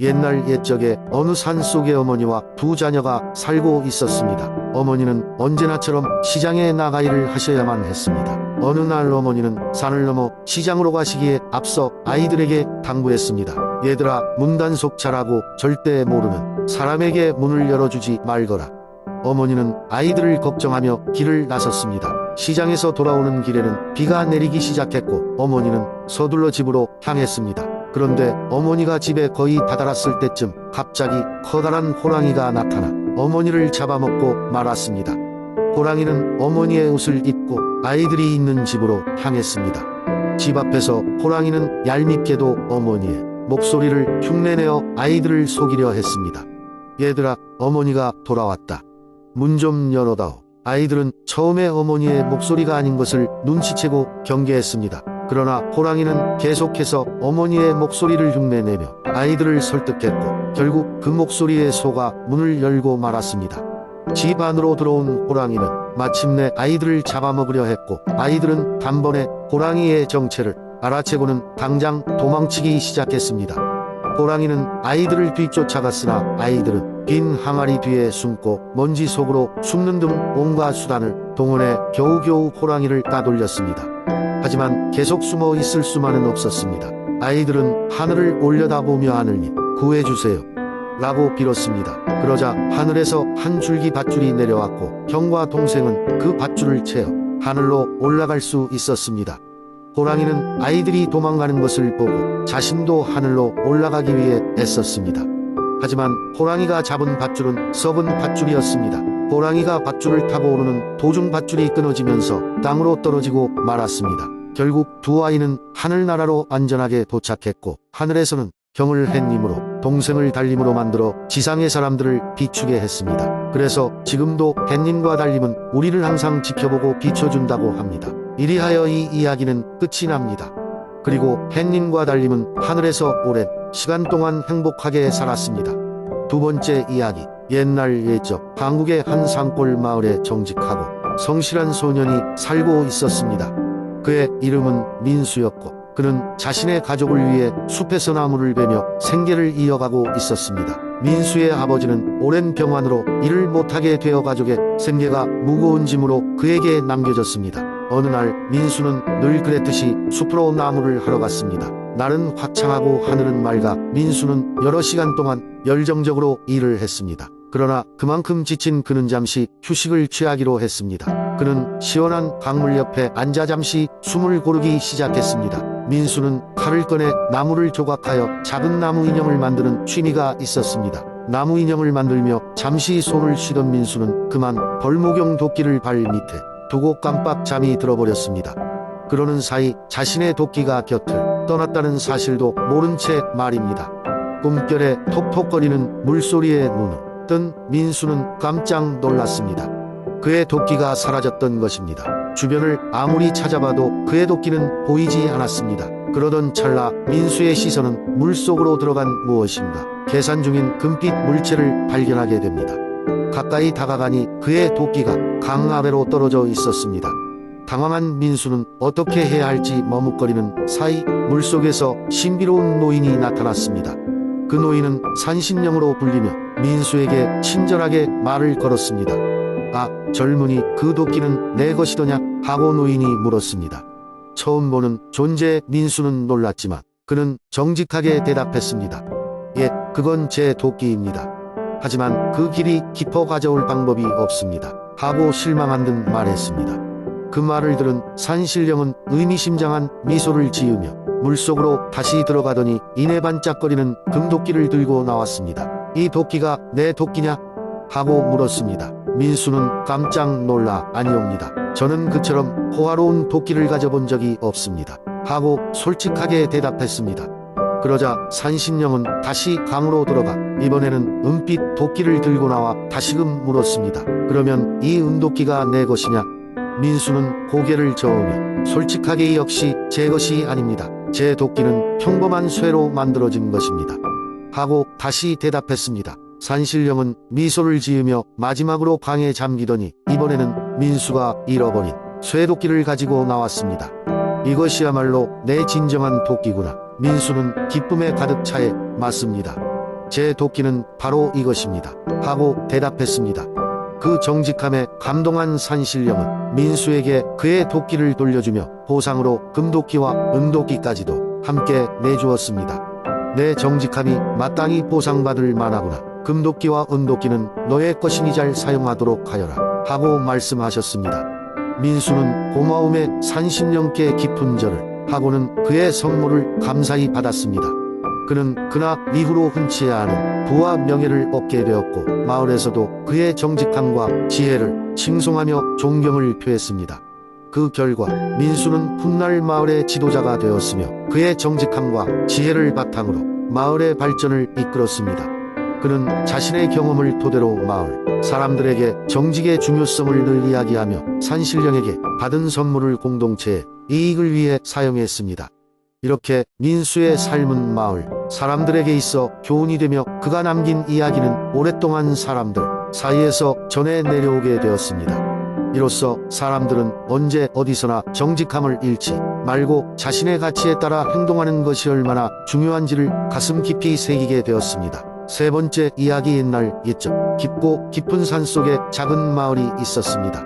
옛날 옛적에 어느 산 속에 어머니와 두 자녀가 살고 있었습니다. 어머니는 언제나처럼 시장에 나가 일을 하셔야만 했습니다. 어느 날 어머니는 산을 넘어 시장으로 가시기에 앞서 아이들에게 당부했습니다. 얘들아, 문단속 잘하고 절대 모르는 사람에게 문을 열어주지 말거라. 어머니는 아이들을 걱정하며 길을 나섰습니다. 시장에서 돌아오는 길에는 비가 내리기 시작했고 어머니는 서둘러 집으로 향했습니다. 그런데 어머니가 집에 거의 다다랐을 때쯤 갑자기 커다란 호랑이가 나타나 어머니를 잡아먹고 말았습니다. 호랑이는 어머니의 옷을 입고 아이들이 있는 집으로 향했습니다. 집 앞에서 호랑이는 얄밉게도 어머니의 목소리를 흉내내어 아이들을 속이려 했습니다. 얘들아, 어머니가 돌아왔다. 문 좀 열어다오. 아이들은 처음에 어머니의 목소리가 아닌 것을 눈치채고 경계했습니다. 그러나 호랑이는 계속해서 어머니의 목소리를 흉내내며 아이들을 설득했고 결국 그 목소리에 속아 문을 열고 말았습니다. 집 안으로 들어온 호랑이는 마침내 아이들을 잡아먹으려 했고 아이들은 단번에 호랑이의 정체를 알아채고는 당장 도망치기 시작했습니다. 호랑이는 아이들을 뒤쫓아갔으나 아이들은 빈 항아리 뒤에 숨고 먼지 속으로 숨는 등 온갖 수단을 동원해 겨우겨우 호랑이를 따돌렸습니다. 하지만 계속 숨어 있을 수만은 없었습니다. 아이들은 하늘을 올려다보며 하늘님 구해주세요. 라고 빌었습니다. 그러자 하늘에서 한 줄기 밧줄이 내려왔고 형과 동생은 그 밧줄을 채어 하늘로 올라갈 수 있었습니다. 호랑이는 아이들이 도망가는 것을 보고 자신도 하늘로 올라가기 위해 애썼습니다. 하지만 호랑이가 잡은 밧줄은 썩은 밧줄이었습니다. 호랑이가 밧줄을 타고 오르는 도중 밧줄이 끊어지면서 땅으로 떨어지고 말았습니다. 결국 두 아이는 하늘나라로 안전하게 도착했고 하늘에서는 형을 햇님으로 동생을 달님으로 만들어 지상의 사람들을 비추게 했습니다. 그래서 지금도 햇님과 달님은 우리를 항상 지켜보고 비춰준다고 합니다. 이리하여 이 이야기는 끝이 납니다. 그리고 햇님과 달님은 하늘에서 오랜 시간 동안 행복하게 살았습니다. 두 번째 이야기. 옛날 옛적 한국의 한 산골 마을에 정직하고 성실한 소년이 살고 있었습니다. 그의 이름은 민수였고 그는 자신의 가족을 위해 숲에서 나무를 베며 생계를 이어가고 있었습니다. 민수의 아버지는 오랜 병환으로 일을 못하게 되어 가족의 생계가 무거운 짐으로 그에게 남겨졌습니다. 어느 날 민수는 늘 그랬듯이 숲으로 나무를 하러 갔습니다. 날은 화창하고 하늘은 맑아 민수는 여러 시간 동안 열정적으로 일을 했습니다. 그러나 그만큼 지친 그는 잠시 휴식을 취하기로 했습니다. 그는 시원한 강물 옆에 앉아 잠시 숨을 고르기 시작했습니다. 민수는 칼을 꺼내 나무를 조각하여 작은 나무 인형을 만드는 취미가 있었습니다. 나무 인형을 만들며 잠시 손을 쉬던 민수는 그만 벌목용 도끼를 발 밑에 두고 깜빡 잠이 들어버렸습니다. 그러는 사이 자신의 도끼가 곁을 떠났다는 사실도 모른 채 말입니다. 꿈결에 톡톡거리는 물소리에 눈을 뜬 민수는 깜짝 놀랐습니다. 그의 도끼가 사라졌던 것입니다. 주변을 아무리 찾아봐도 그의 도끼는 보이지 않았습니다. 그러던 찰나 민수의 시선은 물속으로 들어간 무엇인가 계산 중인 금빛 물체를 발견하게 됩니다. 가까이 다가가니 그의 도끼가 강 아래로 떨어져 있었습니다. 당황한 민수는 어떻게 해야 할지 머뭇거리는 사이 물속에서 신비로운 노인이 나타났습니다. 그 노인은 산신령으로 불리며 민수에게 친절하게 말을 걸었습니다. 아, 젊은이 그 도끼는 내 것이더냐? 하고 노인이 물었습니다. 처음 보는 존재에 민수는 놀랐지만 그는 정직하게 대답했습니다. 예, 그건 제 도끼입니다. 하지만 그 길이 깊어 가져올 방법이 없습니다. 하고 실망한 듯 말했습니다. 그 말을 들은 산신령은 의미심장한 미소를 지으며 물속으로 다시 들어가더니 이내 반짝거리는 금도끼를 들고 나왔습니다. 이 도끼가 내 도끼냐? 하고 물었습니다. 민수는 깜짝 놀라 아니옵니다. 저는 그처럼 호화로운 도끼를 가져본 적이 없습니다. 하고 솔직하게 대답했습니다. 그러자 산신령은 다시 강으로 들어가 이번에는 은빛 도끼를 들고 나와 다시금 물었습니다. 그러면 이 은도끼가 내 것이냐? 민수는 고개를 저으며 솔직하게 역시 제 것이 아닙니다. 제 도끼는 평범한 쇠로 만들어진 것입니다. 하고 다시 대답했습니다. 산신령은 미소를 지으며 마지막으로 방에 잠기더니 이번에는 민수가 잃어버린 쇠도끼를 가지고 나왔습니다. 이것이야말로 내 진정한 도끼구나. 민수는 기쁨에 가득 차에 맞습니다. 제 도끼는 바로 이것입니다. 하고 대답했습니다. 그 정직함에 감동한 산신령은 민수에게 그의 도끼를 돌려주며 보상으로 금도끼와 은도끼까지도 함께 내주었습니다. 내 정직함이 마땅히 보상받을 만하구나. 금도끼와 은도끼는 너의 것이니 잘 사용하도록 하여라. 하고 말씀하셨습니다. 민수는 고마움에 산신령께 깊은 절을 하고는 그의 선물을 감사히 받았습니다. 그는 그나 이후로 흔치 않은 부와 명예를 얻게 되었고 마을에서도 그의 정직함과 지혜를 칭송하며 존경을 표했습니다. 그 결과 민수는 훗날 마을의 지도자가 되었으며 그의 정직함과 지혜를 바탕으로 마을의 발전을 이끌었습니다. 그는 자신의 경험을 토대로 마을 사람들에게 정직의 중요성을 늘 이야기하며 산신령에게 받은 선물을 공동체의 이익을 위해 사용했습니다. 이렇게 민수의 삶은 마을 사람들에게 있어 교훈이 되며 그가 남긴 이야기는 오랫동안 사람들 사이에서 전해 내려오게 되었습니다. 이로써 사람들은 언제 어디서나 정직함을 잃지 말고 자신의 가치에 따라 행동하는 것이 얼마나 중요한지를 가슴 깊이 새기게 되었습니다. 세 번째 이야기 옛날 옛적 깊고 깊은 산 속에 작은 마을이 있었습니다.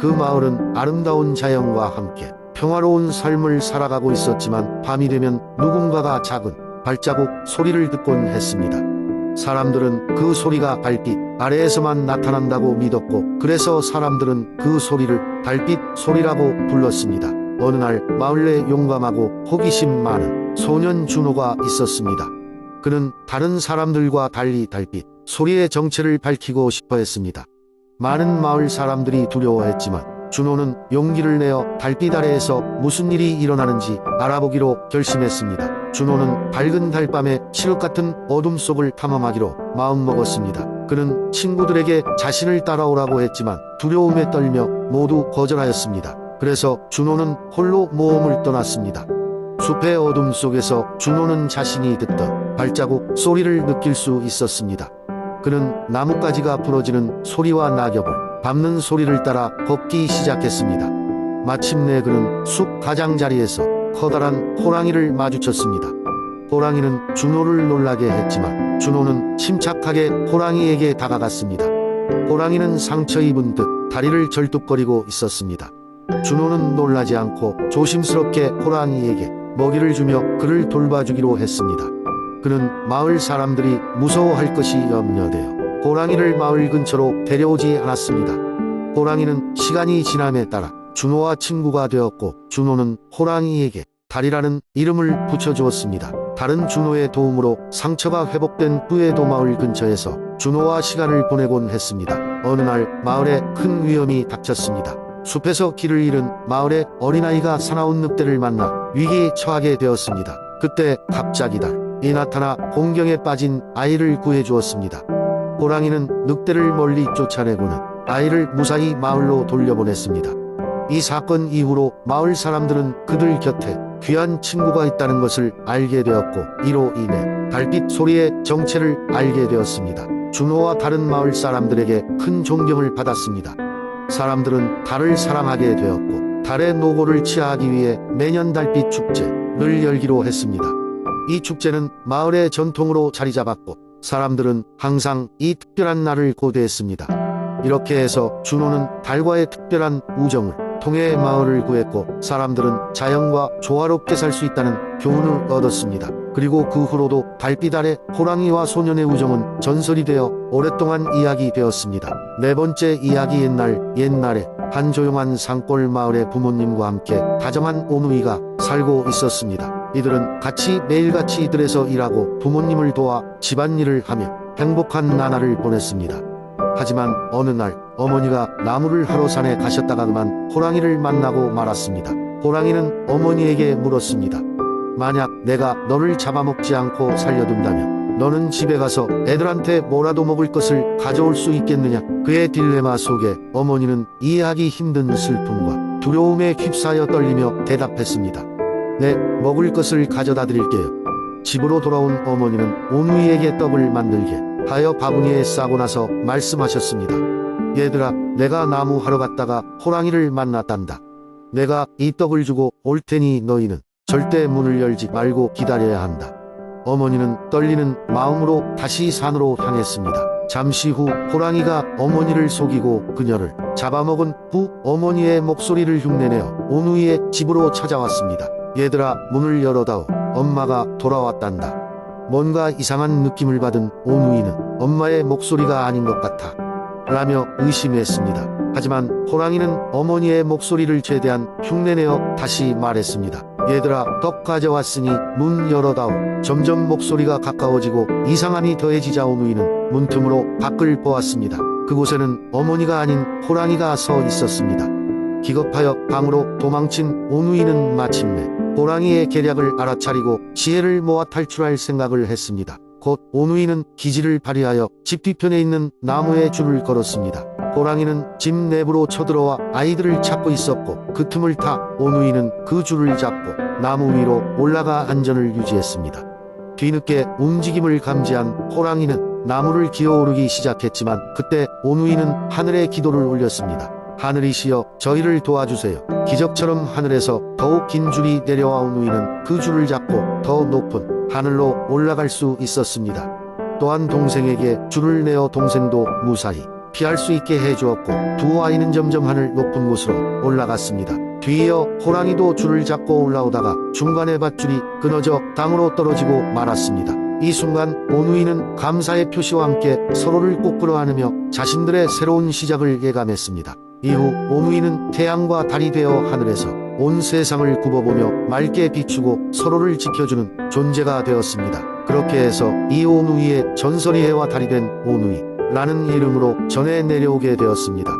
그 마을은 아름다운 자연과 함께 평화로운 삶을 살아가고 있었지만 밤이 되면 누군가가 작은 발자국 소리를 듣곤 했습니다. 사람들은 그 소리가 달빛 아래에서만 나타난다고 믿었고 그래서 사람들은 그 소리를 달빛 소리라고 불렀습니다. 어느 날 마을 내 용감하고 호기심 많은 소년 준호가 있었습니다. 그는 다른 사람들과 달리 달빛 소리의 정체를 밝히고 싶어 했습니다. 많은 마을 사람들이 두려워했지만 준호는 용기를 내어 달빛 아래에서 무슨 일이 일어나는지 알아보기로 결심했습니다. 준호는 밝은 달밤에 칠흑 같은 어둠 속을 탐험하기로 마음먹었습니다. 그는 친구들에게 자신을 따라오라고 했지만 두려움에 떨며 모두 거절하였습니다. 그래서 준호는 홀로 모험을 떠났습니다. 숲의 어둠 속에서 준호는 자신이 듣던 발자국 소리를 느낄 수 있었습니다. 그는 나뭇가지가 부러지는 소리와 낙엽을 밟는 소리를 따라 걷기 시작했습니다. 마침내 그는 숲 가장자리에서 커다란 호랑이를 마주쳤습니다. 호랑이는 준호를 놀라게 했지만 준호는 침착하게 호랑이에게 다가갔습니다. 호랑이는 상처 입은 듯 다리를 절뚝거리고 있었습니다. 준호는 놀라지 않고 조심스럽게 호랑이에게 먹이를 주며 그를 돌봐주기로 했습니다. 그는 마을 사람들이 무서워할 것이 염려되어 호랑이를 마을 근처로 데려오지 않았습니다. 호랑이는 시간이 지남에 따라 준호와 친구가 되었고 준호는 호랑이에게 달이라는 이름을 붙여주었습니다. 다른 준호의 도움으로 상처가 회복된 후에도 마을 근처에서 준호와 시간을 보내곤 했습니다. 어느 날 마을에 큰 위험이 닥쳤습니다. 숲에서 길을 잃은 마을의 어린아이가 사나운 늑대를 만나 위기에 처하게 되었습니다. 그때 갑자기 달 이 나타나 공경에 빠진 아이를 구해 주었습니다. 호랑이는 늑대를 멀리 쫓아내고는 아이를 무사히 마을로 돌려보냈습니다. 이 사건 이후로 마을 사람들은 그들 곁에 귀한 친구가 있다는 것을 알게 되었고 이로 인해 달빛 소리의 정체를 알게 되었습니다. 준호와 다른 마을 사람들에게 큰 존경을 받았습니다. 사람들은 달을 사랑하게 되었고 달의 노고를 치하하기 위해 매년 달빛 축제를 열기로 했습니다. 이 축제는 마을의 전통으로 자리 잡았고 사람들은 항상 이 특별한 날을 고대했습니다. 이렇게 해서 준호는 달과의 특별한 우정을 통해 마을을 구했고 사람들은 자연과 조화롭게 살 수 있다는 교훈을 얻었습니다. 그리고 그 후로도 달빛 아래 호랑이와 소년의 우정은 전설이 되어 오랫동안 이야기되었습니다. 네 번째 이야기 옛날 옛날에 한 조용한 산골 마을의 부모님과 함께 다정한 오누이가 살고 있었습니다. 이들은 같이 매일같이 이들에서 일하고 부모님을 도와 집안일을 하며 행복한 나날을 보냈습니다. 하지만 어느 날 어머니가 나무를 하러 산에 가셨다가 그만 호랑이를 만나고 말았습니다. 호랑이는 어머니에게 물었습니다. 만약 내가 너를 잡아먹지 않고 살려둔다면 너는 집에 가서 애들한테 뭐라도 먹을 것을 가져올 수 있겠느냐? 그의 딜레마 속에 어머니는 이해하기 힘든 슬픔과 두려움에 휩싸여 떨리며 대답했습니다. 네, 먹을 것을 가져다 드릴게요. 집으로 돌아온 어머니는 오누이에게 떡을 만들게 하여 바구니에 싸고 나서 말씀하셨습니다. 얘들아, 내가 나무 하러 갔다가 호랑이를 만났단다. 내가 이 떡을 주고 올 테니 너희는 절대 문을 열지 말고 기다려야 한다. 어머니는 떨리는 마음으로 다시 산으로 향했습니다. 잠시 후 호랑이가 어머니를 속이고 그녀를 잡아먹은 후 어머니의 목소리를 흉내내어 오누이의 집으로 찾아왔습니다. 얘들아 문을 열어다오. 엄마가 돌아왔단다. 뭔가 이상한 느낌을 받은 오누이는 엄마의 목소리가 아닌 것 같아 라며 의심했습니다. 하지만 호랑이는 어머니의 목소리를 최대한 흉내내어 다시 말했습니다. 얘들아 떡 가져왔으니 문 열어다오. 점점 목소리가 가까워지고 이상함이 더해지자 오누이는 문틈으로 밖을 보았습니다. 그곳에는 어머니가 아닌 호랑이가 서 있었습니다. 기겁하여 방으로 도망친 오누이는 마침내 호랑이의 계략을 알아차리고 지혜를 모아 탈출할 생각을 했습니다. 곧 오누이는 기지를 발휘하여 집 뒤편에 있는 나무에 줄을 걸었습니다. 호랑이는 집 내부로 쳐들어와 아이들을 찾고 있었고 그 틈을 타 오누이는 그 줄을 잡고 나무 위로 올라가 안전을 유지했습니다. 뒤늦게 움직임을 감지한 호랑이는 나무를 기어오르기 시작했지만 그때 오누이는 하늘에 기도를 올렸습니다. 하늘이시여 저희를 도와주세요. 기적처럼 하늘에서 더욱 긴 줄이 내려와 오누이는 그 줄을 잡고 더 높은 하늘로 올라갈 수 있었습니다. 또한 동생에게 줄을 내어 동생도 무사히 피할 수 있게 해주었고 두 아이는 점점 하늘 높은 곳으로 올라갔습니다. 뒤이어 호랑이도 줄을 잡고 올라오다가 중간에 밧줄이 끊어져 땅으로 떨어지고 말았습니다. 이 순간 오누이는 감사의 표시와 함께 서로를 꼭 끌어안으며 자신들의 새로운 시작을 예감했습니다. 이후 오누이는 태양과 달이 되어 하늘에서 온 세상을 굽어보며 맑게 비추고 서로를 지켜주는 존재가 되었습니다. 그렇게 해서 이 오누이의 전설이 해와 달이 된 오누이 라는 이름으로 전해 내려오게 되었습니다.